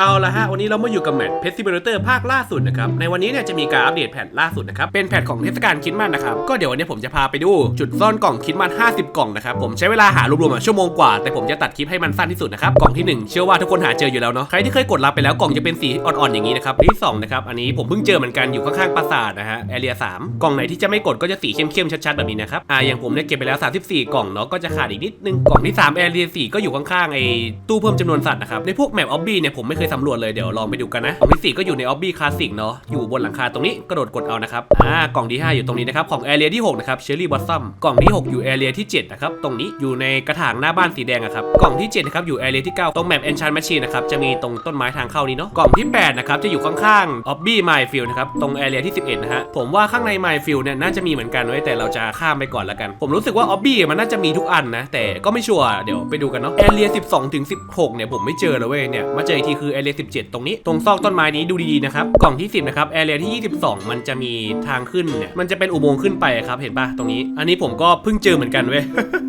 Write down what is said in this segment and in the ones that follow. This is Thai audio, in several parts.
เอาละฮะ วันนี้เรามาอยู่กับแมทเพ s ซิ m เ l เตอร์ภาคล่าสุดนะครับ ในวันนี้เนี่ยจะมีการอัปเดตแพทล่าสุดนะครับ เป็นแพทของเทศกาลคิดมันนะครับ ก็เดี๋ยววันนี้ผมจะพาไปดูจุดซ่อนกล่องคิดมัน 50 กล่องนะครับ ผมใช้เวลาหารวมๆมาชั่วโมงกว่า แต่ผมจะตัดคลิปให้มันสั้นที่สุดนะครับ กล่องที่ 1 เชื่อว่าทุกคนหาเจออยู่แล้วเนาะ ใครที่เคยกดรับไปแล้วกล่องจะเป็นสีอ่อนๆอย่างนี้นะครับที่สองนะครับ อันนี้ผมเพิ่งเจอเหมือนกันอยู่ข้างๆปราสาทนะฮะแอเรีย3กล่องไหนที่จะไม่กดก็จะสีเข้มๆชัดๆแบบนี้นะครับ อ่าอย่างผมเนี่ยเก็บไปแล้ว 34 กล่องเนาะ ก็จะขาดอีกนิดนึง กล่องที่3แอเรีย4ก็อยู่ข้างๆไอ้ตู้เพิ่มจำนวนสัตว์นะครับในพวกแมปออบบี้เนี่ยผมไม่เคยสำรวจเลยเดี๋ยวลองไปดูกันนะกล่องที่ 4 ก็อยู่ในออบบี้คลาสสิกเนาะอยู่บนหลังคาตรงนี้กระโดดกดเอานะครับอ่ากล่องที่ 5 อยู่ตรงนี้นะครับของแอเรียที่6นะครับเชอร์รี่บอสซัมกล่องที่ 6 อยู่แอเรียที่7นะครับตรงนี้อยู่ในกระถางหน้าบ้านสีแดงอะครับกล่องที่7นะครับอยู่แอเรียที่ 9 ตรงแมป Enchant Machine นะครับจะมีตรงต้นไม้ทางเข้านี้เนาะกล่องที่8นะครับจะอยู่ข้างๆออบบี้ไมล์ฟิลนะครับตรงแอเรียที่ 11นะฮะผมว่าข้างในไมล์ฟิลเนี่ยน่าจะมีเหมือนกันเว้ยแต่เราจะข้ามไปก่อนละกัน ผมรู้สึกว่าออบบี้มันน่าจะมีทุกอันนะแต่ก็ไม่ชัวร์เดี๋ยวไปดูกันเนาะแอเรีย12ถึง16เนี่ยผมไม่เจอเลยเว้ยเนี่ยมาเจออีกทีคือแอเรีย17 ตรงนี้ ตรงซอกต้นไม้นี้ดูดีๆนะครับ กล่องที่ 10 นะครับแอเรียที่ 22 มันจะมีทางขึ้นเนี่ย มันจะเป็นอุโมงค์ขึ้นไปครับเห็นปะตรงนี้ อันนี้ผมก็เพิ่งเจอเหมือนกันเว้ย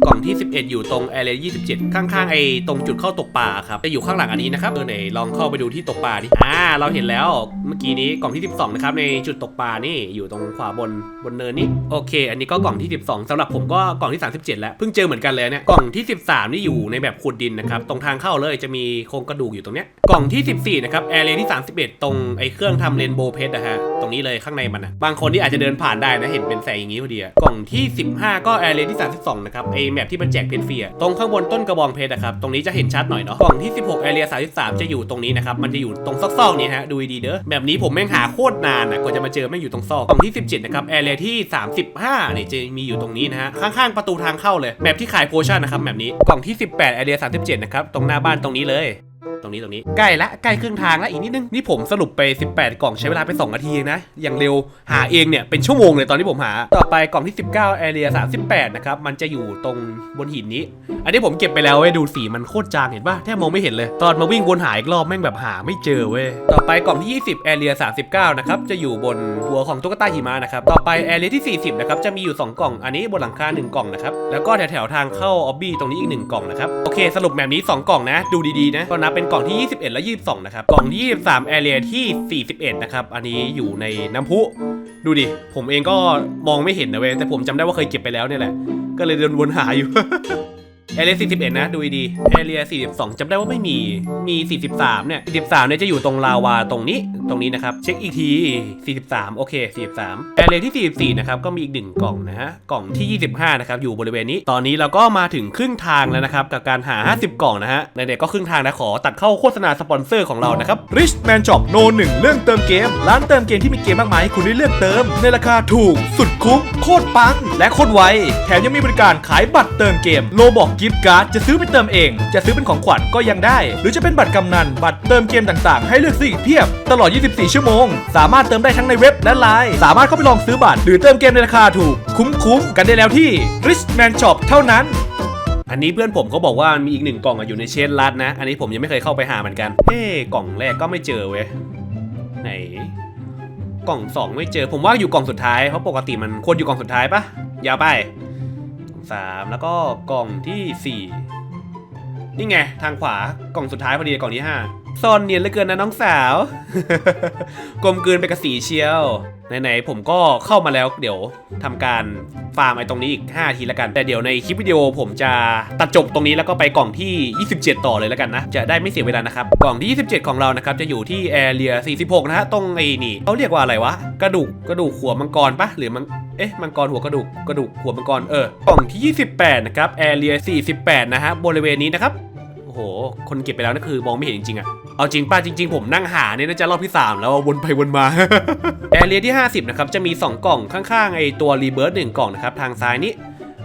กล่องที่ 11 อยู่ตรงแอเรีย27 ข้างๆไอ้ตรงจุดเข้าตกปลาครับจะอยู่ข้างหลังอันนี้นะครับเออไหนลองเข้าไปดูที่ตกปลาดิอ่าเราเห็นแล้วเมื่อกี้นี้กล่องที่ 12 นะครับในจุดตกปลานี่อยู่ตรงขวาบนบนเนินนี้โอเค อันนี้ก็กล่องที่ 12สำหรับผมก็กล่องที่ 37 แล้วเพิ่งเจอเหมือนกันเลยเนี่ยกล่องที่ 13 นี่อยู่ในแบบขุดดินนะครับตรงทางเข้าเลยจะมีโครงกระดูกอยู่ตรงเนี้ยกล่องที่ที่ 14 นะครับ แอร์เรียที่ 31 ตรงไอ้เครื่องทำเรนโบว์เพชรนะฮะ ตรงนี้เลยข้างในมันนะบางคนที่อาจจะเดินผ่านได้นะ เห็นเป็นแสงอย่างนี้พอดีกล่องที่ 15 ก็แอร์เรียที่ 32 นะครับ ไอ้แมปที่มันแจกเพชรฟรีอะตรงข้างบนต้นกระบองเพชรนะครับ ตรงนี้จะเห็นชัดหน่อยเนาะ กล่องที่ 16 แอร์เรีย 33 จะอยู่ตรงนี้นะครับ มันจะอยู่ตรงซอกๆนี้ฮะ ดูดีเด้อแบบนี้ผมแม่งหาโคตรนานอะกว่าจะมาเจอแม่งอยู่ตรงซอก กล่องที่ 17 นะครับ แอร์เรียที่ 35เนี่ยจะมีอยู่ตรงนี้นะฮะ ข้างๆประตูทางเข้าเลยแมปที่ขายโพชั่นนะครับแบบนี้กล่องที่ 18แอเรีย37นะครับตรงหน้าบ้านตรงนี้เลย ตรงนี้ตรงนี้ใกล้ละใกล้ครึ่งทางละอีกนิดนึงนี่ผมสรุปไป 18 กล่องใช้เวลาไป 2 นาทีนะ อย่างเร็วหาเองเนี่ยเป็นชั่วโมงเลยตอนที่ผมหา ต่อไปกล่องที่ 19 Area 38 นะครับ มันจะอยู่ตรงบนหินนี้ อันนี้ผมเก็บไปแล้วเว้ยดูสีมันโคตรจางเห็นปะแทบมองไม่เห็นเลย ตอนมาวิ่งวนหาอีกรอบแม่งแบบหาไม่เจอเว้ยต่อไปกล่องที่ 20 Area 39 นะครับจะอยู่บนหัวของตุ๊กตาหิมะนะครับต่อไป Area ที่ 40 นะครับจะมีอยู่ 2 กล่อง อันนี้บนหลังคา1กล่องนะครับแล้วก็แถวๆทางเข้าออบบี้ตรงนี้อีก1กล่องนะครับโอเคสรุปแบบนี้ 2 กล่องนะ ดูดีๆนะก็นับเป็นกล่องที่ 21 และ 22 นะครับ กล่องที่ 23 Area ที่ 41 นะครับ อันนี้อยู่ในน้ำพุ ดูดิ ผมเองก็มองไม่เห็นนะเว้ย แต่ผมจำได้ว่าเคยเก็บไปแล้วเนี่ยแหละ ก็เลยเดินวนหาอยู่ แอเรีย41 นะ ดูดีแอเรีย42จำได้ว่าไม่มี มี 43 เนี่ย 43 เนี่ยจะอยู่ตรงลาวาตรงนี้ ตรงนี้นะครับ เช็คอีกที 43 โอเค 43แอเรียที่ 44 นะครับ ก็มีอีกหนึ่งกล่องนะฮะ กล่องที่ 25 นะครับ อยู่บริเวณนี้ ตอนนี้เราก็มาถึงครึ่งทางแล้วนะครับ กับการหา 50 กล่องนะฮะไหนๆก็ครึ่งทางนะ ขอตัดเข้าโฆษณาสปอนเซอร์ของเรานะครับ Rich Man Shop โนหนึ่งเรื่องเติมเกม ร้านเติมเกมที่มีเกมมากมายให้คุณได้เลือกเติม ในราคาถูก สุดคุ้ม โคตรปัง และโคตรไว แถมยังมีบริการขายบัตรเติมเกม โลบอกกิฟต์การ์ดจะซื้อไปเติมเอง จะซื้อเป็นของขวัญก็ยังได้ หรือจะเป็นบัตรกำนัน บัตรเติมเกมต่างๆ ให้เลือกซื้ออีกเพียบ ตลอด 24 ชั่วโมง สามารถเติมได้ทั้งในเว็บและไลน์ สามารถเข้าไปลองซื้อบัตรหรือเติมเกมในราคาถูก คุ้มๆกันได้แล้วที่ Rich Man Shop เท่านั้นอันนี้เพื่อนผมเขาบอกว่ามีอีกหนึ่งกล่องอะอยู่ในเชนลัดนะ อันนี้ผมยังไม่เคยเข้าไปหาเหมือนกัน เฮ้กล่องแรกก็ไม่เจอเว้ย ไหน กล่องสองไม่เจอ ผมว่าอยู่กล่องสุดท้าย เพราะปกติมันควรอยู่กล่องสุดท้ายปะยาวไป สามแล้วก็กล่องที่สี่นี่ไง ทางขวากล่องสุดท้ายพอดีกล่องที่ห้าซ่อนเนียนเหลือเกินนะน้องสาว กลมกลืนไปกับสีเชียวไหนๆผมก็เข้ามาแล้วเดี๋ยวทำการฟาร์มไอ้ตรงนี้อีก 5 ทีละกัน แต่เดี๋ยวในคลิปวิดีโอผมจะตัดจบตรงนี้แล้วก็ไปกล่องที่ 27 ต่อเลยแล้วกันนะ จะได้ไม่เสียเวลานะครับ กล่องที่ 27 ของเรานะครับ จะอยู่ที่แอเรีย46 นะฮะ ตรงไอ้นี่เขาเรียกว่าอะไรวะ กระดูกกระดูกหัวมังกรปะหรือมัง เอ๊ะมังกรหัวกระดูกกระดูกหัวมังกรเออกล่องที่ 28 นะครับแอเรีย48 นะฮะบริเวณนี้นะครับโอ้โห คนเก็บไปแล้วนั่นคือมองไม่เห็นจริงๆอะเอาจริงป้าจริง ๆ ผมนั่งหาเนี่ยน่าจะรอบที่ 3 แล้ววนไปวนมา แอเรียที่ 50 นะครับ จะมี 2 กล่องข้างๆไอตัวรีเบิร์ดหนึ่งกล่องนะครับทางซ้ายนี้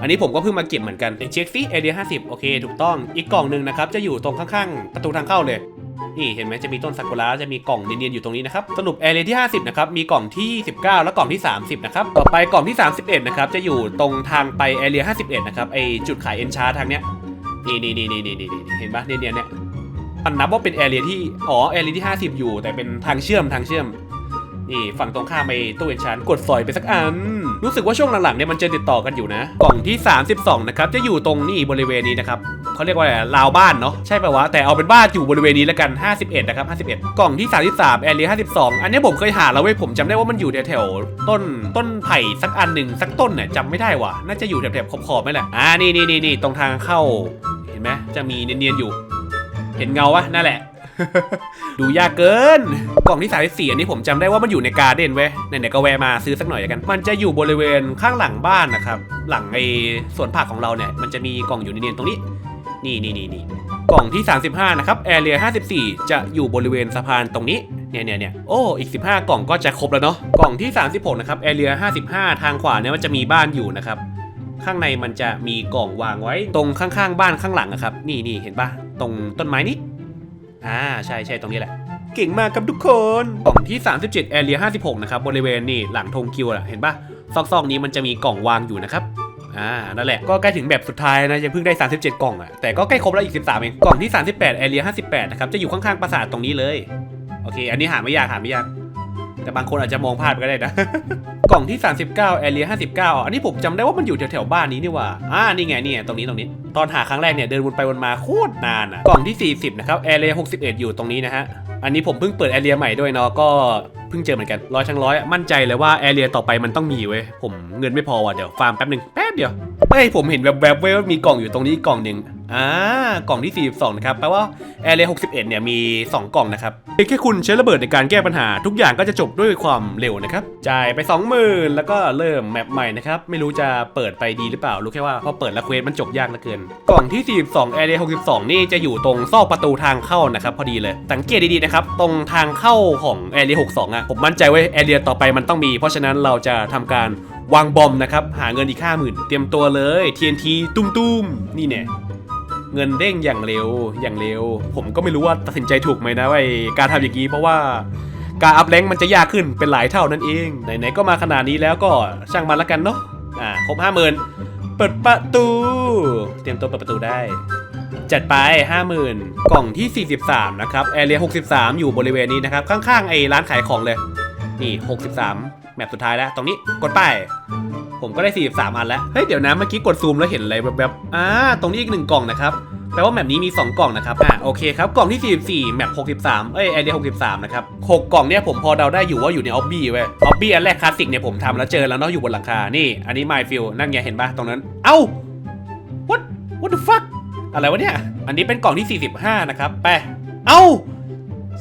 อันนี้ผมก็เพิ่งมาเก็บเหมือนกันเช็คซิแอเรีย50โอเค ถูกต้อง อีกกล่องหนึ่งนะครับ จะอยู่ตรงข้างๆ ประตูทางเข้าเลย นี่เห็นไหมจะมีต้นซากุระจะมีกล่องเนียนๆอยู่ตรงนี้นะครับ สรุปแอเรียที่ 50 นะครับ มีกล่องที่ 19 และกล่องที่ 30 นะครับ ต่อไปกล่องที่ 31 นะครับ จะอยู่ตรงทางไปแอเรีย51 นะครับ ไอจุดขายเอ็นชาร์ทางเนี้ย นี่นี่นี่นี่นี่นี่เห็นปะเนียนๆเนี่ยมันนับว่าเป็นแอเรียที่ อ๋อ แอเรียที่ 50 อยู่ แต่เป็นทางเชื่อมทางเชื่อม นี่ฝั่งตรงข้ามไปตู้เอ็นชานกดสอยไปสักอัน รู้สึกว่าช่วงหลังๆเนี่ยมันจะติดต่อกันอยู่นะ กล่องที่ 32 นะครับ จะอยู่ตรงนี่บริเวณนี้นะครับ เขาเรียกว่าอะไรราวบ้านเนาะใช่ป่าวะแต่เอาเป็นว่าอยู่บริเวณนี้แล้วกัน 51 นะครับ 51 กล่องที่ 33แอเรีย52 อันนี้ผมเคยหาแล้วเว้ยผมจำได้ว่ามันอยู่แถวๆต้นต้นไผ่สักอันหนึ่งสักต้นเนี่ยจำไม่ได้ว่ะน่าจะอยู่แถบๆขอบๆไม่แหละอ่านี่นี่นี่นี่ตรงทางเข้าเห็นไหมจะมีเนียนๆอยู่ เห็นเงาวะนั่นแหละดูยากเกิน กล่องที่สายสี่อันนี้ผมจำได้ว่ามันอยู่ในการเดนเว้ยไหนๆก็แวะมาซื้อสักหน่อยกัน มันจะอยู่บริเวณข้างหลังบ้านนะครับ หลังไอ้สวนผักของเราเนี่ย มันจะมีกล่องอยู่เนียนตรงนี้ นี่นี่นี่นี่กล่องที่ 35 นะครับแอเรีย54 จะอยู่บริเวณสะพานตรงนี้เนี่ยเนี่ยเนี่ยโอ้อีก 15 กล่องก็จะครบแล้วเนาะกล่องที่ 36 นะครับแอเรีย55 ทางขวาเนี่ยมันจะมีบ้านอยู่นะครับ ข้างในมันจะมีกล่องวางไว้ตรงข้างๆ บ้านข้างหลังอะครับ นี่นี่เห็นปะตรงต้นไม้นี้อ่าใช่ใช่ตรงนี้แหละ เก่งมากครับทุกคนกล่องที่ 37 a อเรีย56 นะครับบริเวณนี่หลังธงคิวอะเห็นปะซอกๆนี้มันจะมีกล่องวางอยู่นะครับ อ่า นั่นแหละ ก็ใกล้ถึงแบบสุดท้ายนะ ยังเพิ่งได้ 37 กล่องอะแต่ก็ใกล้ครบแล้วอีก 13เอง กล่องที่ 38 a อเรีย58 นะครับ จะอยู่ข้างๆปราสาทตรงนี้เลย โอเค อันนี้หาไม่ยาก หาไม่ยาก แต่บางคนอาจจะมองพลาดไปก็ได้นะ กล่องที่ 39 a อเรีย59 อันนี้ผมจำได้ว่ามันอยู่แถวๆบ้านนี้นี่ว่า อ่า นี่ไงนี่ไงตรงนี้ตรงนี้ ตอนหาครั้งแรกเนี่ยเดินวนไปวนมาโคตรนานอะกล่องที่ 40 นะครับ a อเรีย61 อยู่ตรงนี้นะฮะ อันนี้ผมเพิ่งเปิดแอเรียใหม่ด้วยเนาะ ก็ พิ่งเจอเหมือนกันร้อยทั้งร้อยมั่นใจเลยว่าแอเรียต่อไปมันต้องมีเว้ยผมเงินไม่พอว่ะเดี๋ยวฟาร์มแป๊บหนึ่งแป๊บเดียวเฮ้ยผมเห็นแวบๆเว้ยว่ามีกล่องอยู่ตรงนี้กกล่องหนึ่ง อ่ากล่องที่ 42 นะครับ แปลว่าแอเรีย61 เนี่ยมี 2 กล่องนะครับเพียงแค่คุณใช้ระเบิดในการแก้ปัญหา ทุกอย่างก็จะจบด้วยความเร็วนะครับ จ่ายไป 20,000 แล้วก็เริ่มแมปใหม่นะครับ ไม่รู้จะเปิดไปดีหรือเปล่า รู้แค่ว่าพอเปิดแล้วเควสมันจบยากเหลือเกิน กล่องที่ 42 แอเรีย62 นี่จะอยู่ตรงซอกประตูทางเข้านะครับพอดีเลย สังเกตดีๆนะครับ ตรงทางเข้าของแอเรีย62 อะ ผมมั่นใจไว้แอเรียต่อไปมันต้องมี เพราะฉะนั้นเราจะทำการวางบอมนะครับ หาเงินอีกห้าหมื่นเตรียมตัวเลย TNT ตุ้มๆ นี่เนี่ย เงินเด้งอย่างเร็วอย่างเร็ว ผมก็ไม่รู้ว่าตัดสินใจถูกไหมนะว่าไอการทำอย่างนี้เพราะว่าการอัพแรงมันจะยากขึ้นเป็นหลายเท่านั่นเองไหนๆก็มาขนาดนี้แล้วก็ช่างมันละกันเนาะอ่าครบห้าหมื่นเปิดประตู เตรียมตัวเปิดประตูได้ จัดไป 50,000 กล่องที่ 43 นะครับแอเรีย63 อยู่บริเวณนี้นะครับ ข้างๆ ไอ้ร้านขายของเลย นี่ 63 แมปสุดท้ายแล้ว ตรงนี้กดป้าย ผมก็ได้ 43 อันแล้ว เฮ้ย เดี๋ยวนะ เมื่อกี้กดซูมแล้วเห็นอะไรแบบๆอ่า ตรงนี้อีกหนึ่งกล่องนะครับ แปลว่าแมปนี้มี 2 กล่องนะครับ อ่าโอเคครับ กล่องที่ 44 แมป 63 เอ้ยไอเดีย63 นะครับ 6 กล่องเนี่ยผมพอเดาได้อยู่ว่าอยู่ในออบบี้เว้ยออบบี้อันแรกคลาสสิกเนี่ยผมทำแล้วเจอแล้วเนาะอยู่บนหลังคา นี่ อันนี้ My Field นั่นไงเห็นปะตรงนั้น เอ้า what what the fuck อะไรวะเนี่ย อันนี้เป็นกล่องที่ 45 นะครับ ไป เอ้า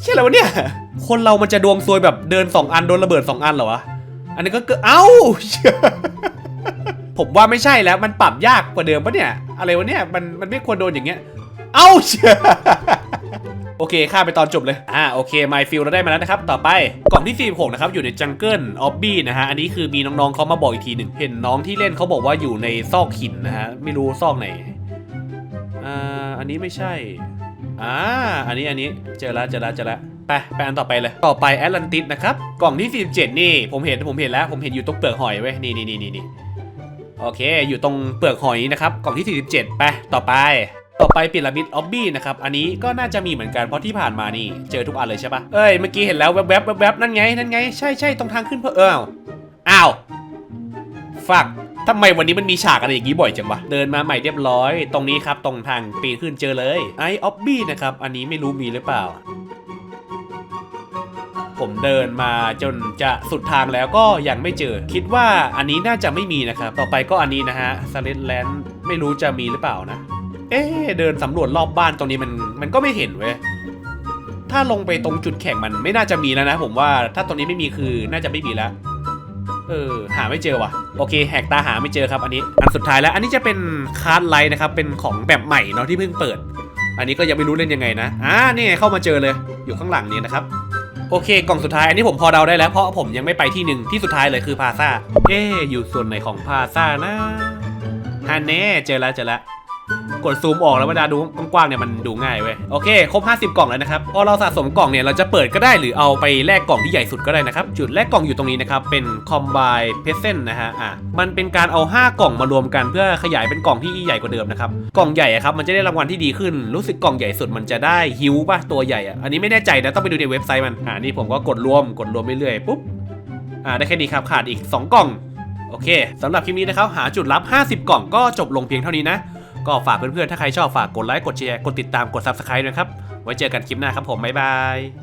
เชื่ออะไรวะเนี่ย คนเรามันจะดวงซวยแบบเดิน 2 อันโดนระเบิด 2 อันเหรอวะ อันนี้ก็เกิดเอ้า ผมว่าไม่ใช่แล้วมันปรับยากกว่าเดิมปะเนี่ย อะไรวะเนี่ยมันมันไม่ควรโดนอย่างเงี้ย เอ้าเชี่ยโอเคข้าไปตอนจบเลย อ่า โอเค My Field เราได้มาแล้วนะครับ ต่อไป กล่องที่ 46 นะครับ อยู่ในจังเกิลออบบี้นะฮะ อันนี้คือมีน้องๆเขามาบอกอีกทีหนึ่ง เห็นน้องที่เล่นเขาบอกว่าอยู่ในซอกหินนะฮะ ไม่รู้ซอกไหน อ่า อันนี้ไม่ใช่ อ่า อันนี้ อันนี้ เจอแล้วเจอแล้วเจอแล้วไปไปอันต่อไปเลย ต่อไปแอตแลนติสนะครับ กล่องที่ 47 นี่ ผมเห็น ผมเห็นแล้ว ผมเห็นอยู่ตรงเปลือกหอยเว้ย นี่นี่นี่นี่นี่ โอเค อยู่ตรงเปลือกหอยนะครับ กล่องที่ 47 ไป ต่อไป ต่อไปพีระมิดออบบี้นะครับ อันนี้ก็น่าจะมีเหมือนกันเพราะที่ผ่านมานี่ เจอทุกอันเลยใช่ปะเอ้ย เมื่อกี้เห็นแล้วแวบๆแวบๆแวบนั่นไง นั่นไง ใช่ใช่ตรงทางขึ้นเพื่อเอออ้าว ฟักทำไมวันนี้มันมีฉากอะไรอย่างนี้บ่อยจังวะ เดินมาใหม่เรียบร้อย ตรงนี้ครับ ตรงทางปีนขึ้นเจอเลยไอออบบี้นะครับ อันนี้ไม่รู้มีหรือเปล่า ผมเดินมาจนจะสุดทางแล้วก็ยังไม่เจอ คิดว่าอันนี้น่าจะไม่มีนะครับ ต่อไปก็อันนี้นะฮะสเลตแลนด์ไม่รู้จะมีหรือเปล่านะ เอ๊เดินสำรวจรอบบ้านตรงนี้มันมันก็ไม่เห็นเว้ยถ้าลงไปตรงจุดแข่งมันไม่น่าจะมีแล้วนะ ผมว่าถ้าตรงนี้ไม่มีคือน่าจะไม่มีแล้วเออหาไม่เจอว่ะโอเคแหกตาหาไม่เจอครับอันนี้อันสุดท้ายแล้ว อันนี้จะเป็นคาร์ดไลท์นะครับเป็นของแบบใหม่เนาะที่เพิ่งเปิด อันนี้ก็ยังไม่รู้เล่นยังไงนะอ่านี่ไงเข้ามาเจอเลยอยู่ข้างหลังนี้นะครับ โอเค กล่องสุดท้ายอันนี้ผมพอเดาได้แล้วเพราะผมยังไม่ไปที่หนึ่งที่สุดท้ายเลยคือพาซาเอ๊อยู่ส่วนไหนของพาซานะฮันเน่เจอแล้วเจอแล้ว กดซูมออกแล้วเวลาดูกว้างๆเนี่ยมันดูง่ายเว้ยโอเคครบ 50 กล่องแล้วนะครับพอเราสะสมกล่องเนี่ยเราจะเปิดก็ได้หรือเอาไปแลกกล่องที่ใหญ่สุดก็ได้นะครับจุดแลกกล่องอยู่ตรงนี้นะครับเป็น Combine p e s c e n t นะฮะอะมันเป็นการเอา 5 กล่องมารวมกันเพื่อขยายเป็นกล่องที่ใหญ่กว่าเดิมนะครับกล่องใหญ่ครับมันจะได้รางวัลที่ดีขึ้นรู้สึกกล่องใหญ่สุดมันจะได้ฮิวป่ะตัวใหญ่อะอันนี้ไม่แน่ใจนะต้องไปดูในเว็บไซต์มันอ่านี่ผมก็กดรวมกดรวมเรื่อยๆปุ๊บอ่าได้แค่นี้ครับขาดอีก 2 กล่องโอเคสำหรับคลิปนี้นะครับหาจุดลับ 50 กล่องก็จบลงเพียงเท่านี้นะ ก็ฝากเพื่อนๆ ถ้าใครชอบฝากกดไลค์ กดแชร์ กดติดตาม กด subscribe นะครับ ไว้เจอกันคลิปหน้าครับผม บ๊ายบาย